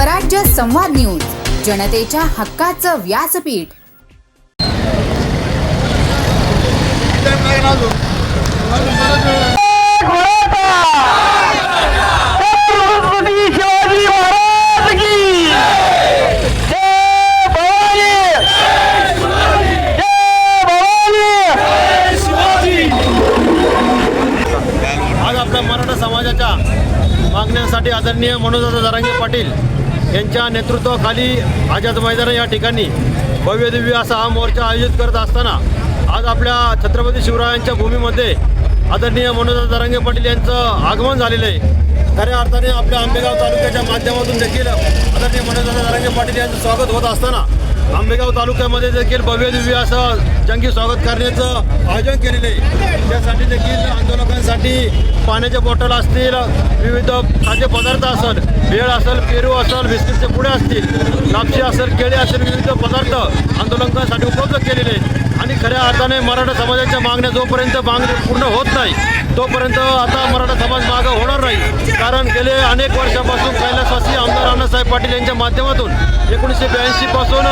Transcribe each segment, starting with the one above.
स्वराज्य संवाद न्यूज जनतेच्या हक्काचं व्यासपीठ. आज आपल्या मराठा समाजाच्या मागण्यांसाठी आदरणीय मनोजदादा जरांगे पाटील यांच्या नेतृत्वाखाली आझाद मैदान या ठिकाणी भव्यदिव्य असा हा मोर्चा आयोजित करत असताना आज आपल्या छत्रपती शिवरायांच्या भूमीमध्ये आदरणीय मनोज जरांगे पाटील यांचं आगमन झालेलं आहे. खऱ्या अर्थाने आपल्या आंबेगाव तालुक्याच्या माध्यमातून देखील आदरणीय मनोज जरांगे पाटील यांचं स्वागत होत असताना आंबेगाव तालुक्यामध्ये देखील भव्य दिव्य असं जंगी स्वागत करण्याचं आयोजन केलेलं आहे. त्यासाठी देखील आंदोलकांसाठी पाण्याच्या बॉटल असतील विविध खाद्यपदार्थ असेल भेळ असेल पेरू असेल बिस्किटचे पुढे असतील लापशी असेल केळी असेल विविध पदार्थ आंदोलकांसाठी उपलब्ध केलेले आहेत. खऱ्या अर्थाने मराठा समाजाच्या मागण्या जोपर्यंत मागणी पूर्ण होत नाही तोपर्यंत आता मराठा समाज मागं होणार नाही. कारण गेले अनेक वर्षापासून कैलासवासी आमदार अण्णासाहेब पाटील यांच्या माध्यमातून एकोणीसशे ब्याऐंशी पासून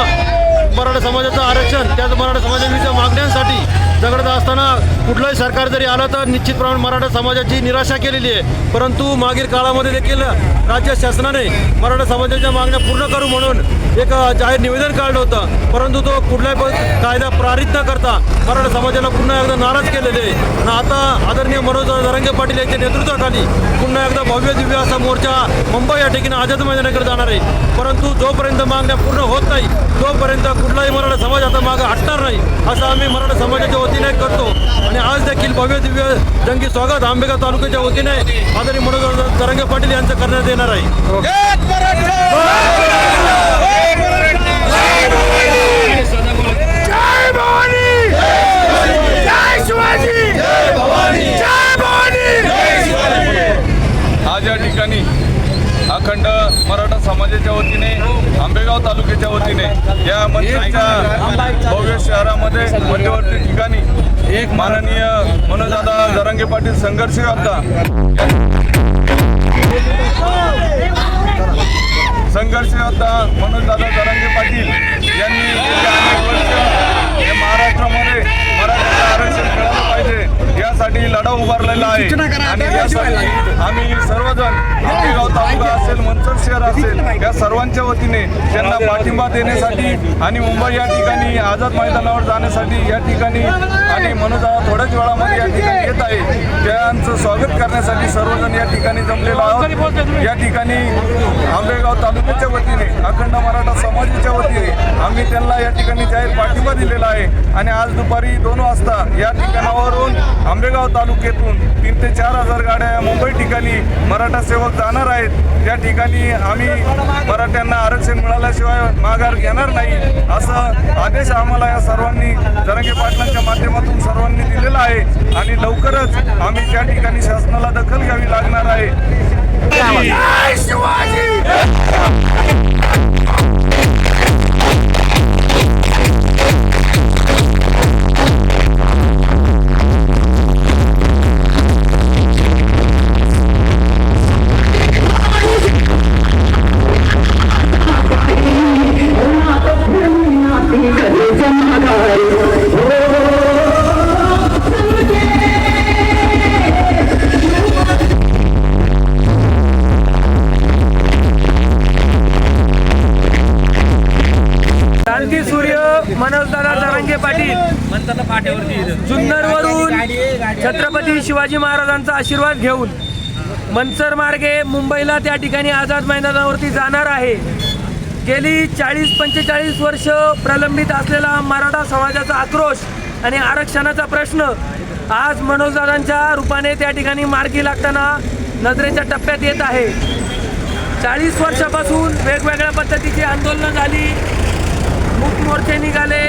मराठा समाजाचं आरक्षण त्याच मराठा समाजाच्या मागण्यांसाठी झगडत असताना कुठलंही सरकार जरी आलं तर निश्चितप्रमाणे मराठा समाजाची निराशा केलेली आहे. परंतु मागील काळामध्ये देखील राज्य शासनाने मराठा समाजाच्या मागण्या पूर्ण करू म्हणून एक जाहीर निवेदन काढलं होतं. परंतु तो कुठलाही कायदा प्रारित न करता मराठा समाजाला पुन्हा एकदा नाराज केलेले आहे. आणि आता आदरणीय मनोज धरंगे पाटील यांच्या नेतृत्वाखाली पुन्हा एकदा भव्य दिव्य असा मोर्चा मुंबई या ठिकाणी आझाद मैदानाकडे जाणार आहे. परंतु जोपर्यंत मागण्या पूर्ण होत नाही तोपर्यंत कुठलाही मराठा समाज आता मागं हटणार नाही असं आम्ही मराठा समाजाच्या वतीने करतो. आणि आज देखील भव्य दिव्य जंगी स्वागत आंबेगाव तालुक्याच्या वतीने आदरणीय मनोज तरंगे पाटील यांचं करण्यात येणार आहे. जय भवानी! जय शिवाजी! जय भवानी जय भवानी! आज या ठिकाणी अखंड मराठा समाजाच्या वतीने आंबेगाव तालुक्याच्या वतीने या मंदिराच्या भव्य शहरामध्ये मध्यवर्ती ठिकाणी एक माननीय मनोजदादा जरांगे पाटील संघर्ष करता. संघर्ष करता मनोजदादा जरांगे पाटील यांनी गेली अनेक वर्ष हे महाराष्ट्रामध्ये मराठ्याचं आरक्षण मिळालं पाहिजे यासाठी उभारलेला आहे आणि यासाठी आम्ही सर्वजण आंबेगाव तालुका असेल मंचर शहर असेल या सर्वांच्या वतीने त्यांना पाठिंबा देण्यासाठी आणि मुंबई या ठिकाणी आझाद मैदानावर जाण्यासाठी या ठिकाणी आणि मनोजा थोड्याच वेळामध्ये या ठिकाणी येत आहे. त्यांचं स्वागत करण्यासाठी सर्वजण या ठिकाणी जमलेलो आहोत. या ठिकाणी आंबेगाव आणि आज दुपारी दोन वाजता या ठिकाणावरून आंबेगाव तालुक्यातून तीन ते चार हजार गाड्या या मुंबई ठिकाणी मराठा सेवक जाणार आहेत. त्या ठिकाणी आम्ही मराठ्यांना आरक्षण मिळाल्याशिवाय माघार घेणार नाही असं आदेश आम्हाला या सर्वांनी जरंगे पाटलांच्या माध्यमातून सर्वांनी दिलेला आहे. आणि लवकरच आम्ही त्या ठिकाणी शासनाला दखल घ्यावी लागणार आहे. शिवाजी! मनोजदादा जरांगे पाटील. जुन्नरवरून छत्रपती शिवाजी महाराजांचा आशीर्वाद घेऊन मनसर मार्गे मुंबईला त्या ठिकाणी आझाद मैदानावरती जाणार आहे. गेली चाळीस पंचेचाळीस वर्ष प्रलंबित असलेला मराठा समाजाचा आक्रोश आणि आरक्षणाचा प्रश्न आज मनोजदादांच्या रूपाने त्या ठिकाणी मार्गी लागताना नजरेच्या टप्प्यात येत आहे. चाळीस वर्षापासून वेगवेगळ्या पद्धतीची आंदोलनं झाली. मूक मोर्चे निघाले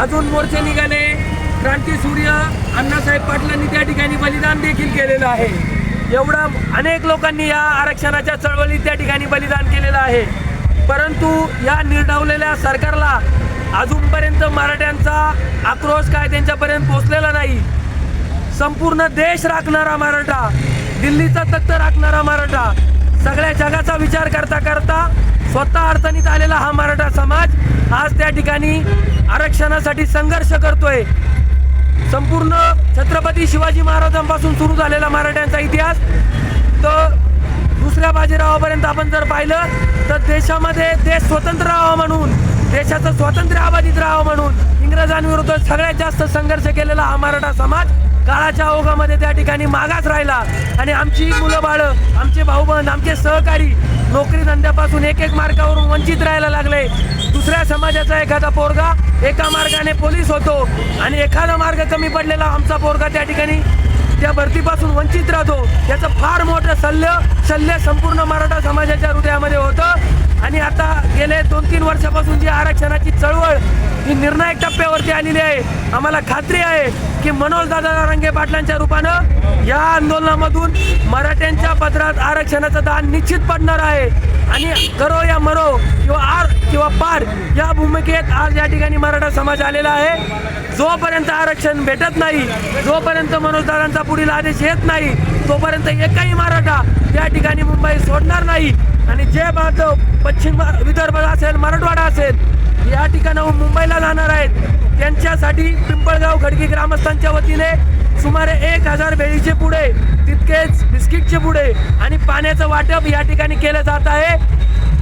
अजून मोर्चे निघाले. क्रांती सूर्य अण्णासाहेब पाटलांनी त्या ठिकाणी बलिदान देखील केलेलं आहे. एवढं अनेक लोकांनी या आरक्षणाच्या चळवळीत त्या ठिकाणी बलिदान केलेलं आहे. परंतु या निर्डावलेल्या सरकारला अजूनपर्यंत मराठ्यांचा आक्रोश काय त्यांच्यापर्यंत पोचलेला नाही. संपूर्ण देश राखणारा मराठा दिल्लीचा तख्त राखणारा मराठा सगळ्या जगाचा विचार करता करता स्वतः अडचणीत आलेला हा मराठा समाज आज त्या ठिकाणी आरक्षणासाठी संघर्ष करतोय. संपूर्ण छत्रपती शिवाजी महाराजांपासून सुरू झालेला मराठ्यांचा इतिहास. तर दुसऱ्या बाजीरावापर्यंत आपण जर पाहिलं तर देशामध्ये देश स्वतंत्र राहावा म्हणून देशाचं स्वातंत्र्य अबाधित राहावं म्हणून इंग्रजांविरुद्ध सगळ्यात जास्त संघर्ष केलेला हा मराठा समाज काळाच्या ओघामध्ये त्या ठिकाणी मागास राहिला. आणि आमची मुलं बाळं आमचे भाऊबंद आमचे सहकारी नोकरी धंद्यापासून एक एक मार्गावरून वंचित राहायला लागले. दुसऱ्या समाजाचा एखादा पोरगा एका मार्गाने पोलीस होतो आणि एखादा मार्ग कमी पडलेला आमचा पोरगा त्या ठिकाणी त्या भरतीपासून वंचित राहतो. याचं फार मोठं शल्य शल्य संपूर्ण मराठा समाजाच्या हृदयामध्ये होतं. आणि आता गेले दोन तीन वर्षापासून जी आरक्षणाची चळवळ ही निर्णायक टप्प्यावरती आलेली आहे आम्हाला खात्री आहे की मनोज दादा रंगे पाटलांच्या रूपानं या आंदोलनामधून मराठ्यांच्या पदरात आरक्षणाचं दान निश्चित पडणार आहे. आणि करो या मरो किंवा आर किंवा पार या भूमिकेत आज या ठिकाणी मराठा समाज आलेला आहे. जोपर्यंत आरक्षण भेटत नाही जोपर्यंत मनोजदारांचा पुढील आदेश येत नाही तोपर्यंत एकही मराठा त्या ठिकाणी मुंबई सोडणार नाही. आणि जे बांधव पश्चिम विदर्भ असेल मराठवाडा असेल या ठिकाणाहून मुंबईला जाणार आहेत. त्यांच्यासाठी पिंपळगाव खडकी ग्रामस्थांच्या वतीने सुमारे एक हजार बेळीचे पुढे तितकेच बिस्किटचे पुढे आणि पाण्याचं वाटप या ठिकाणी केलं जात आहे.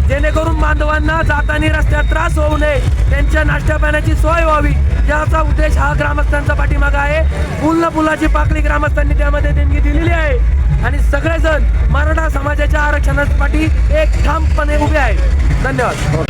जेणेकरून बांधवांना जाताना रस्त्यात त्रास होऊ नये त्यांच्या नाश्त्या पाण्याची सोय व्हावी. याचा उद्देश हा ग्रामस्थांचा पाठीमागा आहे. पूर्ण पुलाची फुलाची पाकळी ग्रामस्थांनी त्यामध्ये देणगी दिलेली आहे. आणि सगळेजण मराठा समाजाच्या आरक्षणासाठी एक ठामपणे उभे आहेत. धन्यवाद.